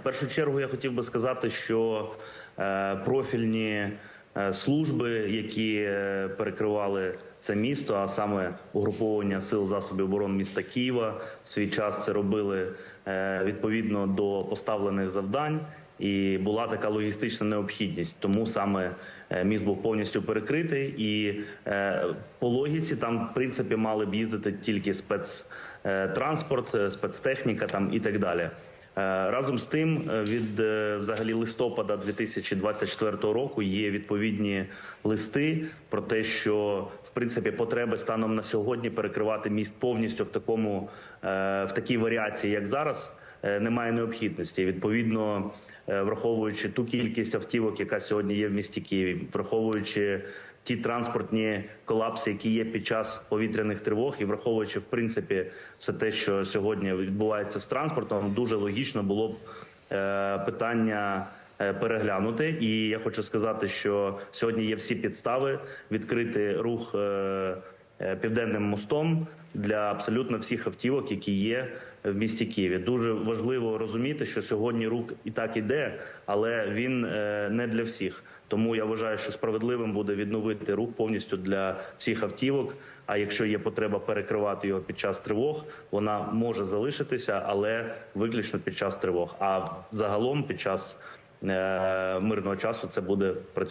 В першу чергу я хотів би сказати, що е, профільні е, служби, які е, перекривали це місто, а саме угруповання сил засобів оборони міста Києва, в свій час це робили відповідно до поставлених завдань. І була така логістична необхідність, тому саме міст був повністю перекритий. І по логіці там, в принципі, мали б їздити тільки спецтранспорт, спецтехніка там і так далі. Е, Разом з тим, е, від е, взагалі листопада 2024 року є відповідні листи про те, що в принципі потреби станом на сьогодні перекривати міст повністю в такому в такій варіації, як зараз. Е, Немає необхідності. Відповідно, е, враховуючи ту кількість автівок, яка сьогодні є в місті Києві, враховуючи ті транспортні колапси, які є під час повітряних тривог, і враховуючи в принципі все те, що сьогодні відбувається з транспортом, дуже логічно було б е, питання. Переглянути, і я хочу сказати, що сьогодні є всі підстави відкрити рух південним мостом для абсолютно всіх автівок, які є в місті Києві. Дуже важливо розуміти, що сьогодні рух і так іде, але він е, не для всіх. Тому я вважаю, що справедливим буде відновити рух повністю для всіх автівок. А якщо є потреба перекривати його під час тривог, вона може залишитися, але виключно під час тривог. А загалом під час е, мирного часу це буде працювати.